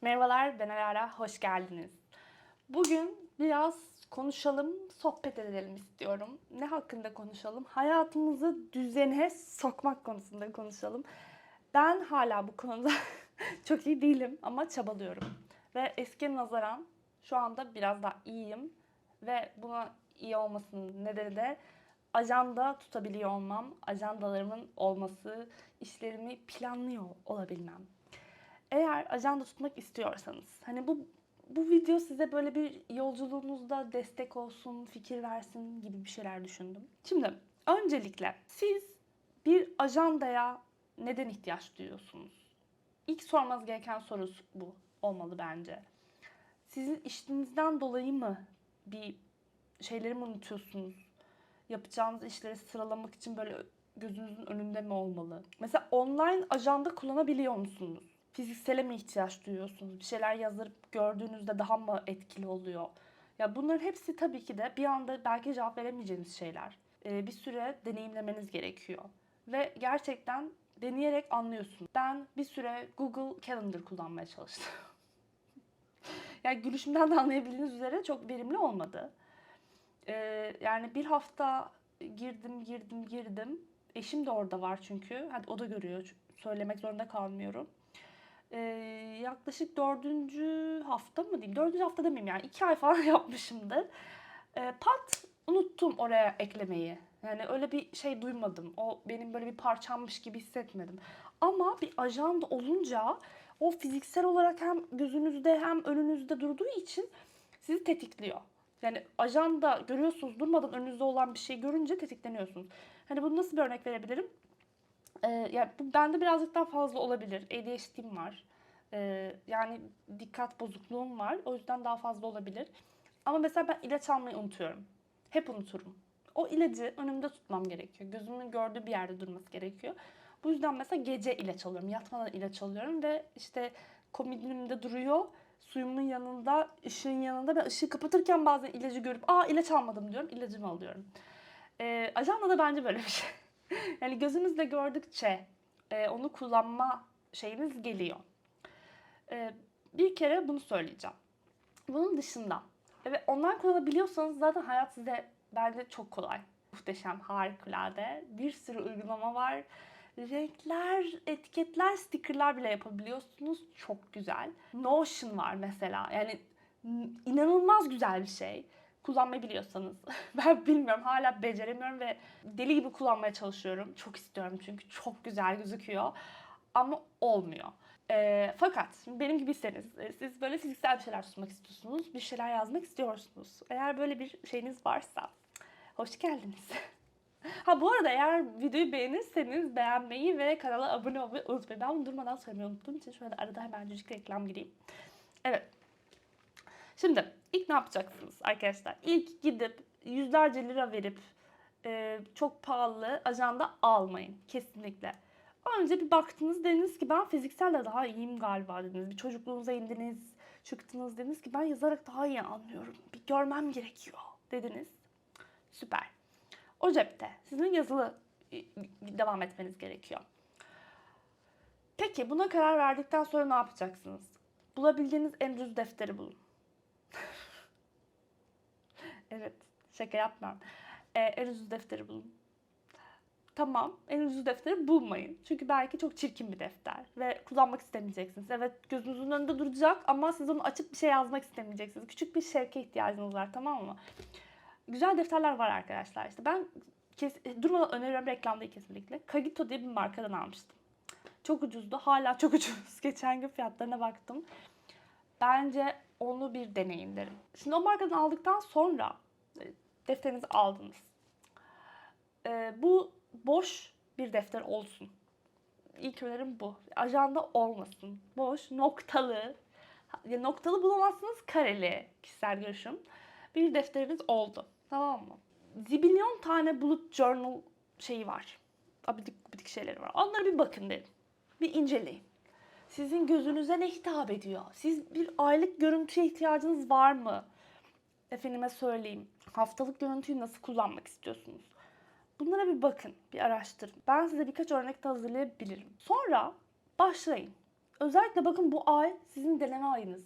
Merhabalar, ben Alara, hoş geldiniz. Bugün biraz konuşalım, sohbet edelim istiyorum. Ne hakkında konuşalım? Hayatımızı düzene sokmak konusunda konuşalım. Ben hala bu konuda çok iyi değilim ama çabalıyorum. Ve eskiye nazaran şu anda biraz daha iyiyim. Ve buna iyi olmasının nedeni de ajanda tutabiliyor olmam, ajandalarımın olması, işlerimi planlıyor olabilmem. Eğer ajanda tutmak istiyorsanız, hani bu bu video size böyle bir yolculuğunuzda destek olsun, fikir versin gibi bir şeyler düşündüm. Şimdi öncelikle siz bir ajandaya neden ihtiyaç duyuyorsunuz? İlk sormanız gereken soru bu olmalı bence. Sizin işinizden dolayı mı bir şeyleri mi unutuyorsunuz? Yapacağınız işleri sıralamak için böyle gözünüzün önünde mi olmalı? Mesela online ajanda kullanabiliyor musunuz? Fiziksele mi ihtiyaç duyuyorsunuz? Bir şeyler yazıp gördüğünüzde daha mı etkili oluyor? Ya bunların hepsi tabii ki de bir anda belki cevap veremeyeceğiniz şeyler. Ee, bir süre deneyimlemeniz gerekiyor. Ve gerçekten deneyerek anlıyorsunuz. Ben bir süre Google Calendar kullanmaya çalıştım. yani gülüşümden de anlayabildiğiniz üzere çok verimli olmadı. Ee, yani bir hafta girdim, girdim, girdim. Eşim de orada var çünkü. Hadi o da görüyor. Söylemek zorunda kalmıyorum. Ee, yaklaşık dördüncü hafta mı diyeyim? Dördüncü hafta demeyeyim yani. iki ay falan yapmışımdır. Ee, pat unuttum oraya eklemeyi. Yani öyle bir şey duymadım. O benim böyle bir parçammış gibi hissetmedim. Ama bir ajanda olunca o fiziksel olarak hem gözünüzde hem önünüzde durduğu için sizi tetikliyor. Yani ajanda görüyorsunuz durmadan önünüzde olan bir şey görünce tetikleniyorsunuz. Hani bunu nasıl bir örnek verebilirim? Ee, yani bu bende birazcık daha fazla olabilir. ADHD'm var. Ee, yani dikkat bozukluğum var. O yüzden daha fazla olabilir. Ama mesela ben ilaç almayı unutuyorum. Hep unuturum. O ilacı önümde tutmam gerekiyor. Gözümün gördüğü bir yerde durması gerekiyor. Bu yüzden mesela gece ilaç alıyorum. Yatmadan ilaç alıyorum ve işte komodinimde duruyor. Suyumun yanında, ışığın yanında. Ben ışığı kapatırken bazen ilacı görüp aa ilaç almadım diyorum. İlacımı alıyorum. Ee, ajanda da bence böyle bir şey. yani gözünüzle gördükçe e, onu kullanma şeyiniz geliyor. Ee, bir kere bunu söyleyeceğim. Bunun dışında ve online kullanabiliyorsanız zaten hayat size bence çok kolay. Muhteşem, harikulade. Bir sürü uygulama var. Renkler, etiketler, stickerlar bile yapabiliyorsunuz. Çok güzel. Notion var mesela. Yani inanılmaz güzel bir şey. Kullanmayı biliyorsanız. Ben bilmiyorum hala beceremiyorum ve deli gibi kullanmaya çalışıyorum. Çok istiyorum çünkü çok güzel gözüküyor. Ama olmuyor. Ee, fakat benim gibiyseniz e, siz böyle fiziksel bir şeyler tutmak istiyorsunuz. Bir şeyler yazmak istiyorsunuz. Eğer böyle bir şeyiniz varsa hoş geldiniz. Ha bu arada eğer videoyu beğenirseniz beğenmeyi ve kanala abone olmayı unutmayın. Ben bunu durmadan söylemeyi unuttuğum için şöyle arada hemen cücük reklam gireyim. Evet. Şimdi ilk ne yapacaksınız arkadaşlar? İlk gidip yüzlerce lira verip e, çok pahalı ajanda almayın. Kesinlikle. Önce bir baktınız dediniz ki ben fizikselde daha iyiyim galiba dediniz. Bir çocukluğunuza indiniz, çıktınız dediniz ki ben yazarak daha iyi anlıyorum. Bir görmem gerekiyor dediniz. Süper. O cepte sizin yazılı devam etmeniz gerekiyor. Peki buna karar verdikten sonra ne yapacaksınız? Bulabildiğiniz en düz defteri bulun. Evet, şaka yapmıyorum. Ee, en düz defteri bulun. Tamam, en ucuz defteri bulmayın. Çünkü belki çok çirkin bir defter ve kullanmak istemeyeceksiniz. Evet, gözünüzün önünde duracak ama siz onu açıp bir şey yazmak istemeyeceksiniz. Küçük bir şevke ihtiyacınız var, tamam mı? Güzel defterler var arkadaşlar. İşte ben kes, durmadan öneriyorum reklam kesinlikle. Kagito diye bir markadan almıştım. Çok ucuzdu. Hala çok ucuz. Geçen gün fiyatlarına baktım. Bence onu bir deneyin derim. Şimdi o markadan aldıktan sonra defterinizi aldınız. Ee, bu boş bir defter olsun. İlk önerim bu. Ajanda olmasın. Boş, noktalı. Ya noktalı bulamazsınız kareli kişisel görüşüm. Bir defteriniz oldu. Tamam mı? Zibilyon tane bullet journal şeyi var. Abidik abidik şeyleri var. Onlara bir bakın derim. Bir inceleyin. Sizin gözünüze ne hitap ediyor? Siz bir aylık görüntüye ihtiyacınız var mı? Efendime söyleyeyim. Haftalık görüntüyü nasıl kullanmak istiyorsunuz? Bunlara bir bakın, bir araştırın. Ben size birkaç örnek de hazırlayabilirim. Sonra başlayın. özellikle bakın bu ay sizin deneme ayınız.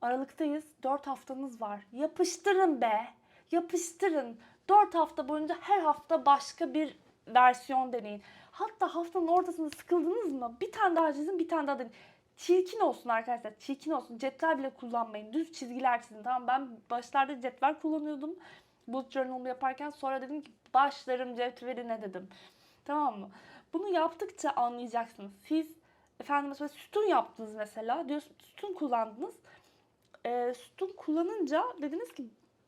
Aralıktayız. 4 haftanız var. Yapıştırın be. Yapıştırın. 4 hafta boyunca her hafta başka bir versiyon deneyin. Hatta haftanın ortasında sıkıldınız mı? Bir tane daha çizin, bir tane daha deneyin. Çirkin olsun arkadaşlar. Çirkin olsun. Cetvel bile kullanmayın. Düz çizgiler çizin. Tamam ben başlarda cetvel kullanıyordum. Bullet journal'ımı yaparken sonra dedim ki başlarım cetveline dedim. Tamam mı? Bunu yaptıkça anlayacaksınız. Siz efendim mesela sütun yaptınız mesela. Diyor sütun kullandınız. Ee, sütun kullanınca dediniz ki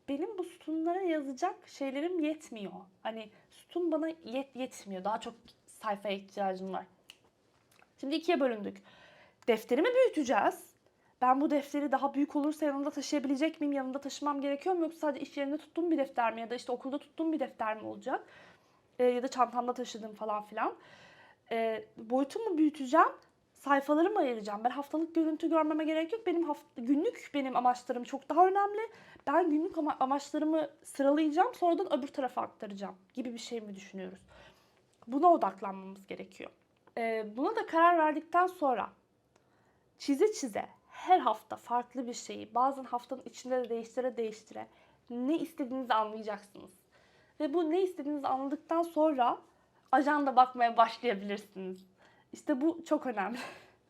benim bu sütunlara yazacak şeylerim yetmiyor. Hani sütun bana yet yetmiyor. Daha çok sayfaya ihtiyacım var. Şimdi ikiye bölündük. Defterimi büyüteceğiz. Ben bu defteri daha büyük olursa yanımda taşıyabilecek miyim? Yanımda taşımam gerekiyor mu? Yoksa sadece iş yerinde tuttuğum bir defter mi? Ya da işte okulda tuttuğum bir defter mi olacak? Ee, ya da çantamda taşıdığım falan filan. Ee, boyutumu büyüteceğim. Sayfaları mı ayıracağım? Ben haftalık görüntü görmeme gerek yok. Benim hafta, günlük benim amaçlarım çok daha önemli. Ben günlük ama amaçlarımı sıralayacağım. Sonradan öbür tarafa aktaracağım gibi bir şey mi düşünüyoruz? Buna odaklanmamız gerekiyor. Ee, buna da karar verdikten sonra çize çize her hafta farklı bir şeyi bazen haftanın içinde de değiştire değiştire ne istediğinizi anlayacaksınız. Ve bu ne istediğinizi anladıktan sonra ajanda bakmaya başlayabilirsiniz. İşte bu çok önemli.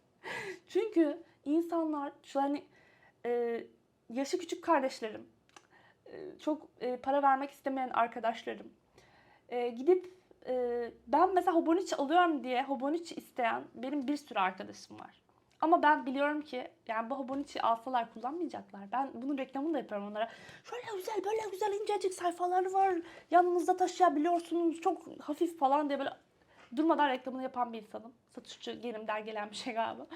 Çünkü insanlar şu hani e, yaşı küçük kardeşlerim, e, çok e, para vermek istemeyen arkadaşlarım e, gidip e, ben mesela Hobonichi alıyorum diye Hobonichi isteyen benim bir sürü arkadaşım var. Ama ben biliyorum ki yani bu Hobonichi alsalar kullanmayacaklar. Ben bunun reklamını da yapıyorum onlara. Şöyle güzel böyle güzel incecik sayfaları var. Yanınızda taşıyabiliyorsunuz. Çok hafif falan diye böyle durmadan reklamını yapan bir insanım. Satışçı gelimden gelen bir şey galiba.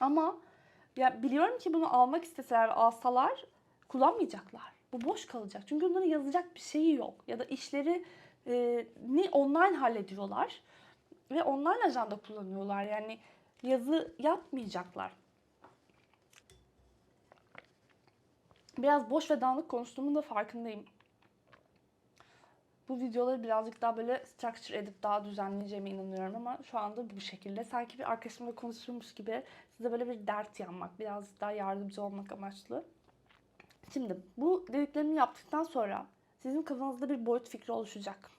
Ama ya biliyorum ki bunu almak isteseler alsalar kullanmayacaklar. Bu boş kalacak. Çünkü onların yazacak bir şeyi yok. Ya da işleri e, ni online hallediyorlar. Ve online ajanda kullanıyorlar. Yani yazı yapmayacaklar. Biraz boş ve dağınık konuştuğumun da farkındayım. Bu videoları birazcık daha böyle structure edip daha düzenleyeceğime inanıyorum ama şu anda bu şekilde. Sanki bir arkadaşımla konuşurmuş gibi size böyle bir dert yanmak, birazcık daha yardımcı olmak amaçlı. Şimdi bu dediklerimi yaptıktan sonra sizin kafanızda bir boyut fikri oluşacak.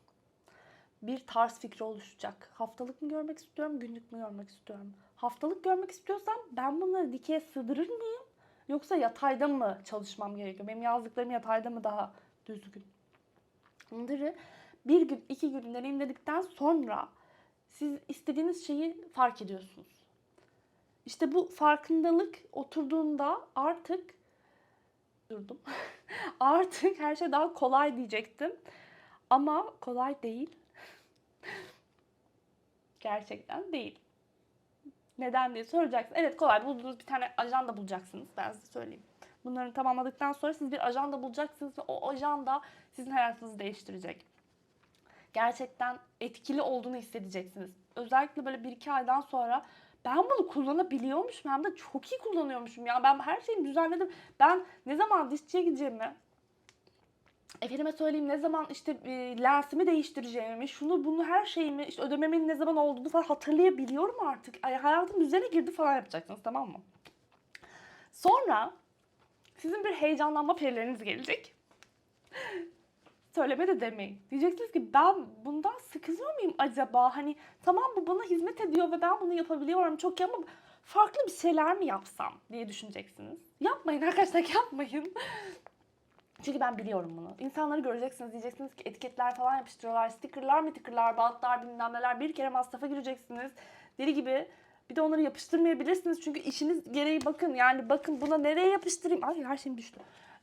Bir tarz fikri oluşacak. Haftalık mı görmek istiyorum, günlük mü görmek istiyorum? Haftalık görmek istiyorsam ben bunları dikeye sığdırır mıyım? Yoksa yatayda mı çalışmam gerekiyor? Benim yazdıklarım yatayda mı daha düzgün? Bunları bir gün, iki gün deneyimledikten sonra siz istediğiniz şeyi fark ediyorsunuz. İşte bu farkındalık oturduğunda artık durdum. artık her şey daha kolay diyecektim. Ama kolay değil. Gerçekten değil. Neden diye soracaksın. Evet kolay bulduğunuz bir tane ajanda bulacaksınız. Ben size söyleyeyim. Bunları tamamladıktan sonra siz bir ajanda bulacaksınız ve o ajanda sizin hayatınızı değiştirecek. Gerçekten etkili olduğunu hissedeceksiniz. Özellikle böyle bir iki aydan sonra ben bunu kullanabiliyormuşum hem de çok iyi kullanıyormuşum ya. Ben her şeyi düzenledim. Ben ne zaman dişçiye gideceğimi, efendime söyleyeyim ne zaman işte e, lensimi değiştireceğimi, şunu bunu her şeyimi, işte ödememin ne zaman olduğunu falan hatırlayabiliyorum artık. Ay, hayatım düzene girdi falan yapacaksınız tamam mı? Sonra sizin bir heyecanlanma perileriniz gelecek. Söyleme de demeyin. Diyeceksiniz ki ben bundan sıkılıyor muyum acaba? Hani tamam bu bana hizmet ediyor ve ben bunu yapabiliyorum çok iyi ama farklı bir şeyler mi yapsam diye düşüneceksiniz. Yapmayın arkadaşlar yapmayın. Çünkü ben biliyorum bunu. İnsanları göreceksiniz diyeceksiniz ki etiketler falan yapıştırıyorlar. Stickerlar mitikırlar, bantlar bilmem neler. Bir kere masrafa gireceksiniz. Deli gibi. Bir de onları yapıştırmayabilirsiniz. Çünkü işiniz gereği bakın. Yani bakın buna nereye yapıştırayım? Ay her şeyim düştü.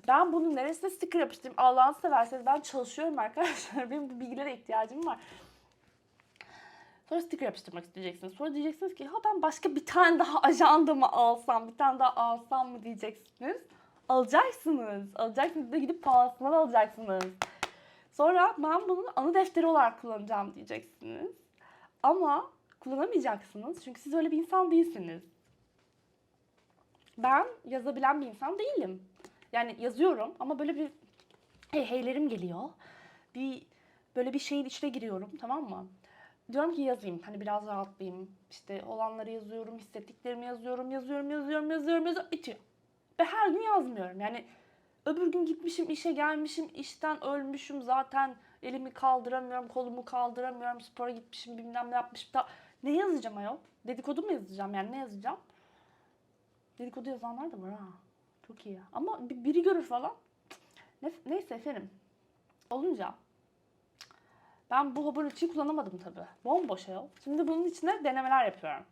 Ben bunun neresine sticker yapıştırayım? Allah'ını severseniz ben çalışıyorum arkadaşlar. Benim bu bilgilere ihtiyacım var. Sonra sticker yapıştırmak isteyeceksiniz. Sonra diyeceksiniz ki ha ben başka bir tane daha ajanda mı alsam, bir tane daha alsam mı diyeceksiniz. Alacaksınız. Alacaksınız da gidip pahalısından alacaksınız. Sonra ben bunu anı defteri olarak kullanacağım diyeceksiniz. Ama kullanamayacaksınız. Çünkü siz öyle bir insan değilsiniz. Ben yazabilen bir insan değilim. Yani yazıyorum ama böyle bir hey heylerim geliyor. Bir böyle bir şeyin içine giriyorum tamam mı? diyorum ki yazayım. Hani biraz rahatlayayım. İşte olanları yazıyorum, hissettiklerimi yazıyorum, yazıyorum, yazıyorum, yazıyorum, yazıyorum. Bitiyor. Ve her gün yazmıyorum. Yani öbür gün gitmişim, işe gelmişim, işten ölmüşüm zaten. Elimi kaldıramıyorum, kolumu kaldıramıyorum, spora gitmişim, bilmem ne yapmışım. Da ne yazacağım ayol? Dedikodu mu yazacağım yani ne yazacağım? Dedikodu yazanlar da var ha. Çok iyi. Ama bi- biri görür falan. Ne, neyse efendim. Olunca ben bu hamur içi kullanamadım tabii. Bomboş ayol. Şimdi bunun içine denemeler yapıyorum.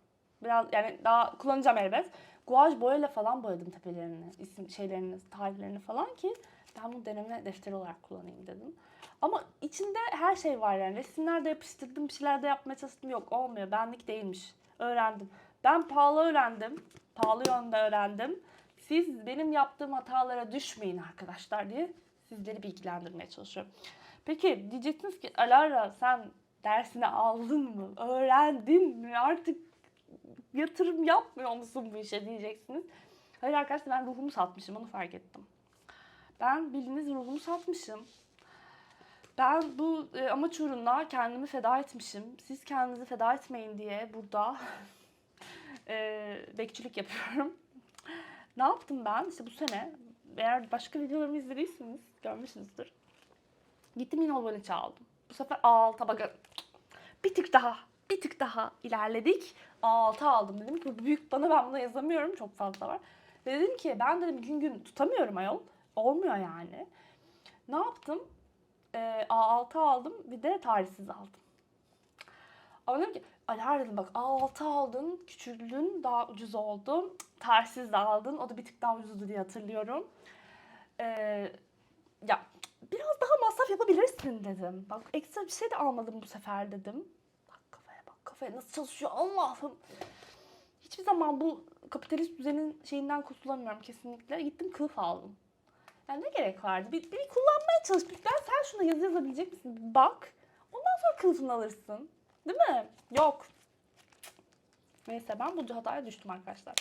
Biraz yani daha kullanacağım elbet. Guaj boyayla falan boyadım tepelerini, isim şeylerini, tarihlerini falan ki ben bunu deneme defteri olarak kullanayım dedim. Ama içinde her şey var yani. Resimler de yapıştırdım, bir şeyler de yapmaya çalıştım. Yok olmuyor. Benlik değilmiş. Öğrendim. Ben pahalı öğrendim. Pahalı yönde öğrendim. Siz benim yaptığım hatalara düşmeyin arkadaşlar diye sizleri bilgilendirmeye çalışıyorum. Peki diyeceksiniz ki Alara sen dersini aldın mı? Öğrendin mi? Artık yatırım yapmıyor musun bu işe diyeceksiniz. Hayır arkadaşlar ben ruhumu satmışım onu fark ettim. Ben bildiğiniz ruhumu satmışım. Ben bu e, amaç uğruna kendimi feda etmişim. Siz kendinizi feda etmeyin diye burada e, bekçilik yapıyorum. ne yaptım ben? İşte bu sene eğer başka videolarımı izlediyseniz görmüşsünüzdür. Gittim yine Olvaniç'i aldım. Bu sefer A6'a bakın. Bir tık daha, bir tık daha ilerledik. A6 aldım. Dedim ki büyük bana ben buna yazamıyorum. Çok fazla var. Dedim ki ben dedim gün gün tutamıyorum ayol. Olmuyor yani. Ne yaptım? Ee, A6 aldım bir de tarihsiz aldım. Ama dedim ki Alar dedim bak A6 aldın, küçüldün, daha ucuz oldu. Tarihsiz de aldın, o da bir tık daha ucuzdu diye hatırlıyorum. Ee, ya biraz daha masraf yapabilirsin dedim. Bak ekstra bir şey de almadım bu sefer dedim. Kafaya nasıl çalışıyor Allah'ım. Hiçbir zaman bu kapitalist düzenin şeyinden kurtulamıyorum kesinlikle. Gittim kılıf aldım. Yani ne gerek vardı? Bir, bir kullanmaya çalış. Ben sen şuna yazı yazabilecek misin? Bak. Ondan sonra kılıfını alırsın. Değil mi? Yok. Neyse ben bu hataya düştüm arkadaşlar.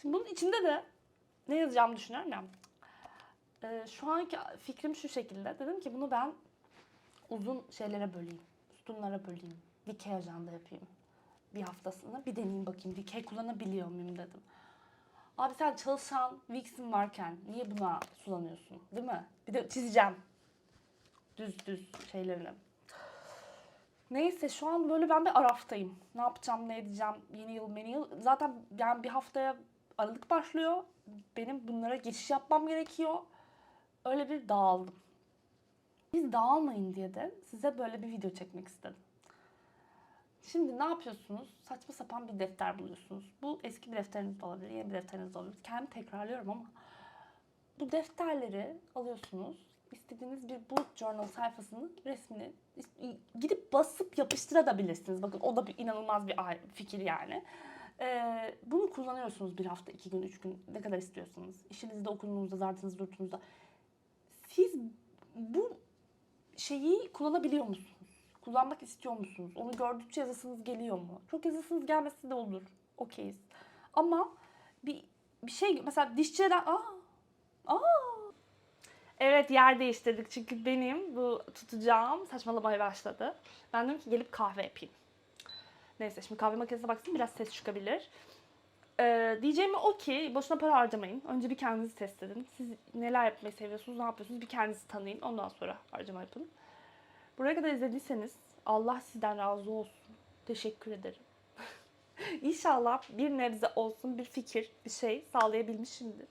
Şimdi bunun içinde de ne yazacağımı düşünüyorum ya. Ee, şu anki fikrim şu şekilde. Dedim ki bunu ben uzun şeylere böleyim. Sütunlara böleyim. Dikey ajanda yapayım. Bir haftasını bir deneyeyim bakayım. Dikey kullanabiliyor muyum dedim. Abi sen çalışan Wix'in varken niye buna sulanıyorsun? Değil mi? Bir de çizeceğim. Düz düz şeylerini. Neyse şu an böyle ben bir araftayım. Ne yapacağım, ne edeceğim, yeni yıl, yeni yıl. Zaten yani bir haftaya Aralık başlıyor. Benim bunlara geçiş yapmam gerekiyor. Öyle bir dağıldım. Biz dağılmayın diye de size böyle bir video çekmek istedim. Şimdi ne yapıyorsunuz? Saçma sapan bir defter buluyorsunuz. Bu eski bir defteriniz de olabilir, yeni bir defteriniz de olabilir. Kendimi tekrarlıyorum ama bu defterleri alıyorsunuz. İstediğiniz bir bullet journal sayfasının resmini gidip basıp yapıştırabilirsiniz. Bakın o da bir inanılmaz bir fikir yani. Ee, bunu kullanıyorsunuz bir hafta, iki gün, üç gün ne kadar istiyorsanız. İşinizde, okulunuzda, zartınızda, durtunuzda. Siz bu şeyi kullanabiliyor musunuz? Kullanmak istiyor musunuz? Onu gördükçe yazısınız geliyor mu? Çok yazısınız gelmesi de olur. Okeyiz. Ama bir, bir şey mesela dişçiden aa aa Evet yer değiştirdik çünkü benim bu tutacağım saçmalamaya başladı. Ben dedim ki gelip kahve yapayım. Neyse şimdi kahve makinesine baksın biraz ses çıkabilir. Ee, diyeceğim o ki boşuna para harcamayın. Önce bir kendinizi test edin. Siz neler yapmayı seviyorsunuz, ne yapıyorsunuz bir kendinizi tanıyın. Ondan sonra harcama yapın. Buraya kadar izlediyseniz Allah sizden razı olsun. Teşekkür ederim. İnşallah bir nebze olsun bir fikir, bir şey sağlayabilmişimdir.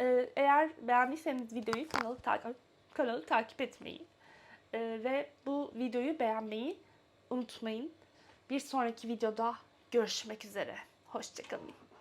Ee, eğer beğendiyseniz videoyu kanalı, ta- kanalı takip etmeyi ee, ve bu videoyu beğenmeyi unutmayın. Bir sonraki videoda görüşmek üzere. Hoşçakalın.